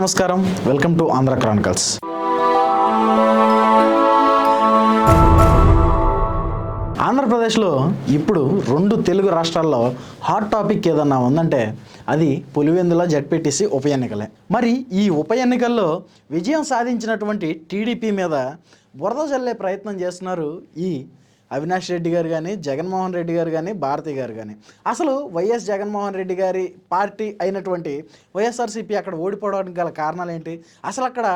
నమస్కారం. Welcome to Andhra Chronicles ఆంధ్రప్రదేశ్లో ఇప్పుడు రెండు తెలుగు రాష్ట్రాల్లో హాట్ టాపిక్ ఏదన్నా ఉందంటే అది పులివెందుల జడ్పీటీసీ ఉప ఎన్నికలే. మరి ఈ ఉప ఎన్నికల్లో విజయం సాధించినటువంటి టీడీపీ మీద బురద చల్లే ప్రయత్నం చేస్తున్నారు ఈ అవినాష్ రెడ్డి గారు కానీ జగన్మోహన్ రెడ్డి గారు కానీ భారతి గారు కానీ అసలు వైఎస్ జగన్మోహన్ రెడ్డి గారి పార్టీ అయినటువంటి వైఎస్ఆర్సీపీ అక్కడ ఓడిపోవడానికి గల కారణాలు ఏంటి అసలు అక్కడ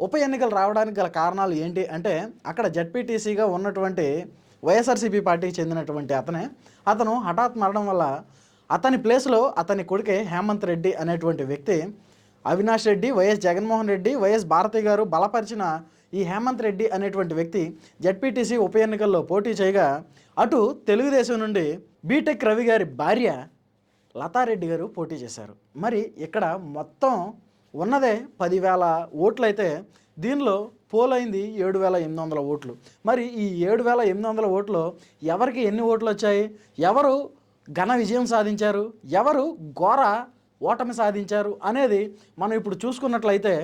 ఉప ఎన్నికలు రావడానికి గల కారణాలు ఏంటి? అంటే అక్కడ జడ్పీటీసీగా ఉన్నటువంటి వైఎస్ఆర్సీపీ పార్టీకి చెందినటువంటి అతనే అతను హఠాత్ మరణం వల్ల అతని ప్లేస్లో అతని కొడుకే హేమంత్ రెడ్డి అనేటువంటి వ్యక్తి అవినాష్ రెడ్డి వైఎస్ జగన్మోహన్ రెడ్డి వైఎస్ భారతి గారు బలపరిచిన ఈ హేమంత్ రెడ్డి అనేటువంటి వ్యక్తి జడ్పీటీసీ ఉప ఎన్నికల్లో పోటీ చేయగా అటు తెలుగుదేశం నుండి బీటెక్ రవి గారి భార్య లతారెడ్డి గారు పోటీ చేశారు. మరి ఇక్కడ మొత్తం ఉన్నదే పదివేల ఓట్లు అయితే దీనిలో పోలైంది ఏడు వేల ఎనిమిది వందల ఓట్లు. మరి ఈ ఏడు వేల ఎనిమిది వందల ఓట్లు ఎవరికి ఎన్ని ఓట్లు వచ్చాయి ఎవరు ఘన విజయం సాధించారు? ఎవరు ఘోర ఓటమి సాధించారు? అనేది మనం ఇప్పుడు చూసుకున్నట్లయితే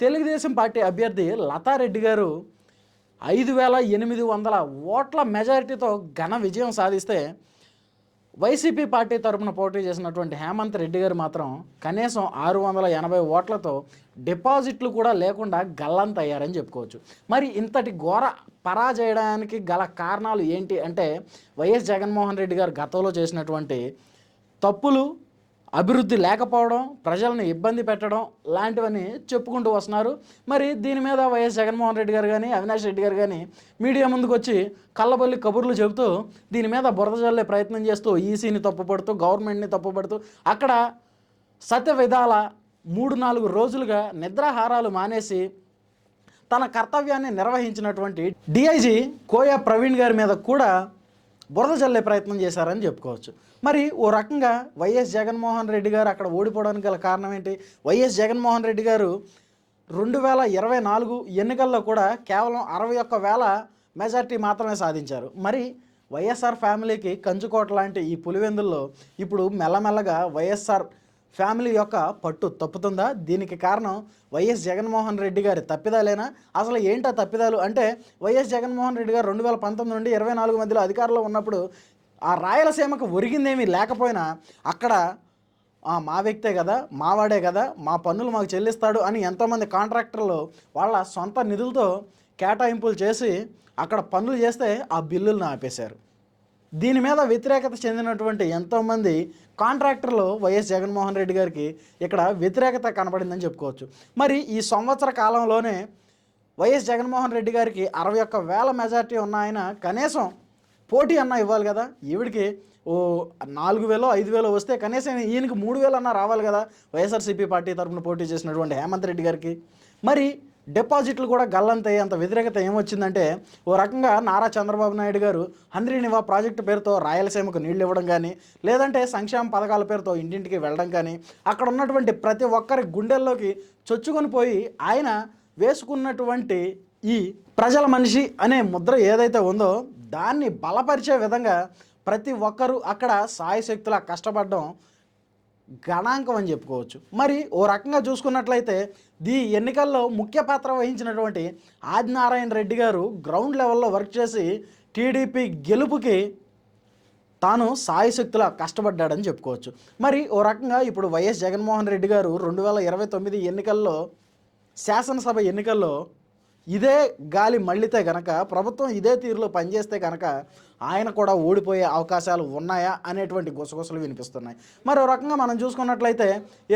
తెలుగుదేశం పార్టీ అభ్యర్థి లతారెడ్డి గారు ఐదు వేల ఎనిమిది వందల ఓట్ల మెజారిటీతో ఘన విజయం సాధిస్తే వైసీపీ పార్టీ తరపున పోటీ చేసినటువంటి హేమంత్ రెడ్డి గారు మాత్రం కనీసం ఆరు వందల ఎనభై ఓట్లతో డిపాజిట్లు కూడా లేకుండా గల్లంతయ్యారని చెప్పుకోవచ్చు. మరి ఇంతటి ఘోర పరాజయడానికి గల కారణాలు ఏంటి అంటే వైఎస్ జగన్మోహన్ రెడ్డి గారు గతంలో చేసినటువంటి తప్పులు అభివృద్ధి లేకపోవడం ప్రజలను ఇబ్బంది పెట్టడం లాంటివన్నీ చెప్పుకుంటూ వస్తున్నారు. మరి దీని మీద వైఎస్ జగన్మోహన్ రెడ్డి గారు కానీ అవినాష్ రెడ్డి గారు కానీ మీడియా ముందుకు వచ్చి కళ్ళబొల్లి కబుర్లు చెబుతూ దీని మీద బురద జల్లే ప్రయత్నం చేస్తూ ఈసీని తప్పుపడుతూ గవర్నమెంట్ని తప్పుపడుతూ అక్కడ సత్య విధాల మూడు నాలుగు రోజులుగా నిద్రాహారాలు మానేసి తన కర్తవ్యాన్ని నిర్వహించినటువంటి డిఐజీ కోయా ప్రవీణ్ గారి మీద కూడా బురద చల్లే ప్రయత్నం చేశారని చెప్పుకోవచ్చు. మరి ఓ రకంగా వైఎస్ జగన్మోహన్ రెడ్డి గారు అక్కడ ఓడిపోవడానికి గల కారణం ఏంటి? వైఎస్ జగన్మోహన్ రెడ్డి గారు రెండు వేల ఇరవై నాలుగు ఎన్నికల్లో కూడా కేవలం అరవై ఒక్క వేల మెజార్టీ మాత్రమే సాధించారు. మరి వైఎస్ఆర్ ఫ్యామిలీకి కంచుకోట లాంటి ఈ పులివెందుల్లో ఇప్పుడు మెల్లమెల్లగా వైఎస్ఆర్ ఫ్యామిలీ యొక్క పట్టు తప్పుతుందా? దీనికి కారణం వైఎస్ జగన్మోహన్ రెడ్డి గారి తప్పిదాలేనా? అసలు ఏంటా తప్పిదాలు? అంటే వైఎస్ జగన్మోహన్ రెడ్డి గారు రెండు వేల పంతొమ్మిది నుండి ఇరవై నాలుగు మధ్యలో అధికారంలో ఉన్నప్పుడు ఆ రాయలసీమకు ఒరిగిందేమీ లేకపోయినా అక్కడ "ఆ, మా వ్యక్తే కదా మావాడే కదా మా పన్నులు మాకు చెల్లిస్తాడు అని ఎంతోమంది కాంట్రాక్టర్లు వాళ్ళ సొంత నిధులతో కేటాయింపులు చేసి అక్కడ పనులు చేస్తే ఆ బిల్లులను ఆపేశారు. దీని మీద వ్యతిరేకత చెందినటువంటి ఎంతోమంది కాంట్రాక్టర్లు వైఎస్ జగన్మోహన్ రెడ్డి గారికి ఇక్కడ వ్యతిరేకత కనబడిందని చెప్పుకోవచ్చు. మరి ఈ సంవత్సర కాలంలోనే వైఎస్ జగన్మోహన్ రెడ్డి గారికి అరవై ఒక్క వేల మెజార్టీ ఉన్న ఆయన కనీసం పోటీ అన్న ఇవ్వాలి కదా. ఈవిడికి ఓ నాలుగు వేలో ఐదు వేలో వస్తే కనీసం ఈయనకి మూడు వేలు అన్న రావాలి కదా. వైఎస్ఆర్సీపీ పార్టీ తరఫున పోటీ చేసినటువంటి హేమంత్ రెడ్డి గారికి. మరి డిపాజిట్లు కూడా గల్లంతయ్యే అంత వ్యతిరేకత ఏమొచ్చిందంటే ఓ రకంగా నారా చంద్రబాబు నాయుడు గారు హంద్రీనివా ప్రాజెక్టు పేరుతో రాయలసీమకు నీళ్ళు ఇవ్వడం కానీ లేదంటే సంక్షేమ పథకాల పేరుతో ఇంటింటికి వెళ్ళడం కానీ అక్కడ ఉన్నటువంటి ప్రతి ఒక్కరి గుండెల్లోకి చొచ్చుకొని పోయి ఆయన వేసుకున్నటువంటి ఈ ప్రజల మనిషి అనే ముద్ర ఏదైతే ఉందో దాన్ని బలపరిచే విధంగా ప్రతి ఒక్కరూ అక్కడ సాయశక్తులా కష్టపడడం గణాంకం అని చెప్పుకోవచ్చు. మరి ఓ రకంగా చూసుకున్నట్లయితే ఈ ఎన్నికల్లో ముఖ్య పాత్ర వహించినటువంటి ఆదినారాయణ రెడ్డి గారు గ్రౌండ్ లెవెల్లో వర్క్ చేసి టీడీపీ గెలుపుకి తాను సాయశక్తిలా కష్టపడ్డాడని చెప్పుకోవచ్చు. మరి ఓ రకంగా ఇప్పుడు వైఎస్ జగన్మోహన్ రెడ్డి గారు రెండు వేల ఇరవై తొమ్మిది ఎన్నికల్లో శాసనసభ ఎన్నికల్లో ఇదే గాలి మళ్ళితే గనక ప్రభుత్వం ఇదే తీరులో పనిచేస్తే కనుక ఆయన కూడా ఓడిపోయే అవకాశాలు ఉన్నాయా అనేటువంటి గుసగుసలు వినిపిస్తున్నాయి. మరో రకంగా మనం చూసుకున్నట్లయితే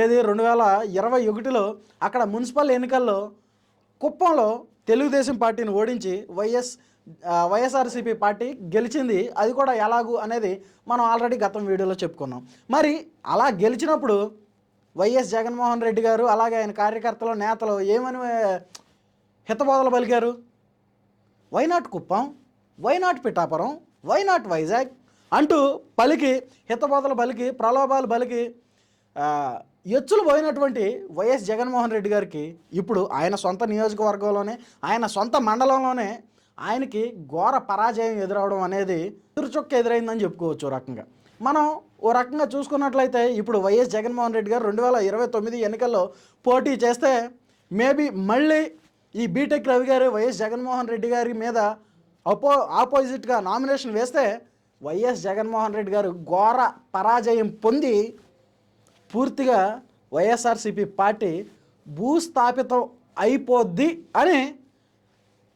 ఏది రెండు వేల ఇరవై ఒకటిలో అక్కడ మున్సిపల్ ఎన్నికల్లో కుప్పంలో తెలుగుదేశం పార్టీని ఓడించి వైఎస్ వైఎస్ఆర్సీపీ పార్టీ గెలిచింది. అది కూడా ఎలాగూ అనేది మనం ఆల్రెడీ గతం వీడియోలో చెప్పుకున్నాం. మరి అలా గెలిచినప్పుడు వైఎస్ జగన్మోహన్ రెడ్డి గారు అలాగే ఆయన కార్యకర్తలు నేతలు ఏమని హితబోధలు పలికారు. Why not Kuppam? Why not Pithapuram? Why not Vizag? అంటూ పలికి హితబోధలు పలికి ప్రలోభాలు పలికి ఎచ్చులు పోయినటువంటి వైఎస్ జగన్మోహన్ రెడ్డి గారికి ఇప్పుడు ఆయన సొంత నియోజకవర్గంలోనే ఆయన సొంత మండలంలోనే ఆయనకి ఘోర పరాజయం ఎదురవడం అనేది ఎదురుచొక్క ఎదురైందని చెప్పుకోవచ్చు ఓ రకంగా. మనం ఓ రకంగా చూసుకున్నట్లయితే ఇప్పుడు వైఎస్ జగన్మోహన్ రెడ్డి గారు రెండు వేల ఇరవై తొమ్మిది ఎన్నికల్లో పోటీ చేస్తే మేబీ మళ్ళీ ఈ బీటెక్ రవి గారు వైఎస్ జగన్మోహన్ రెడ్డి గారి మీద అపో ఆపోజిట్గా నామినేషన్ వేస్తే వైఎస్ జగన్మోహన్ రెడ్డి గారు ఘోర పరాజయం పొంది పూర్తిగా వైఎస్ఆర్సీపీ పార్టీ భూస్థాపితం అయిపోద్ది అని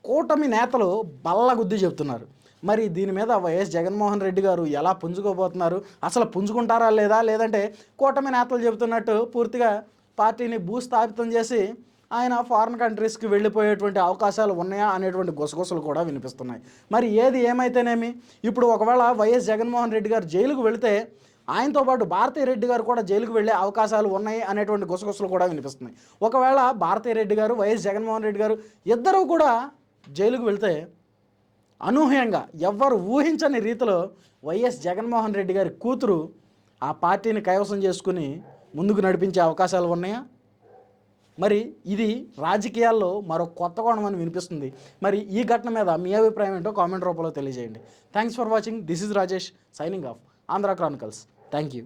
కూటమి నేతలు బల్లగుద్ది చెబుతున్నారు. మరి దీని మీద వైఎస్ జగన్మోహన్ రెడ్డి గారు ఎలా పుంజుకోబోతున్నారు? అసలు పుంజుకుంటారా లేదా? లేదంటే కూటమి నేతలు చెబుతున్నట్టు పూర్తిగా పార్టీని భూస్థాపితం చేసి ఆయన ఫారిన్ కంట్రీస్కి వెళ్ళిపోయేటువంటి అవకాశాలు ఉన్నాయా అనేటువంటి గుసగుసలు కూడా వినిపిస్తున్నాయి. మరి ఏది ఏమైతేనేమి? ఇప్పుడు ఒకవేళ వైఎస్ జగన్మోహన్ రెడ్డి గారు జైలుకు వెళితే ఆయనతో పాటు భారతీ రెడ్డి గారు కూడా జైలుకు వెళ్ళే అవకాశాలు ఉన్నాయి అనేటువంటి గుసగుసలు కూడా వినిపిస్తున్నాయి. ఒకవేళ భారతీ రెడ్డి గారు వైఎస్ జగన్మోహన్ రెడ్డి గారు ఇద్దరూ కూడా జైలుకు వెళితే అనూహ్యంగా ఎవ్వరు ఊహించని రీతిలో వైఎస్ జగన్మోహన్ రెడ్డి గారి కూతురు ఆ పార్టీని కైవసం చేసుకుని ముందుకు నడిపించే అవకాశాలు ఉన్నాయా? మరి ఇది రాజకీయాల్లో మరో కొత్త కోణం అని వినిపిస్తుంది. మరి ఈ ఘటన మీద మీ అభిప్రాయం ఏంటో కామెంట్ రూపంలో తెలియజేయండి. Thanks for watching this is Rajesh signing off Andhra chronicles thank you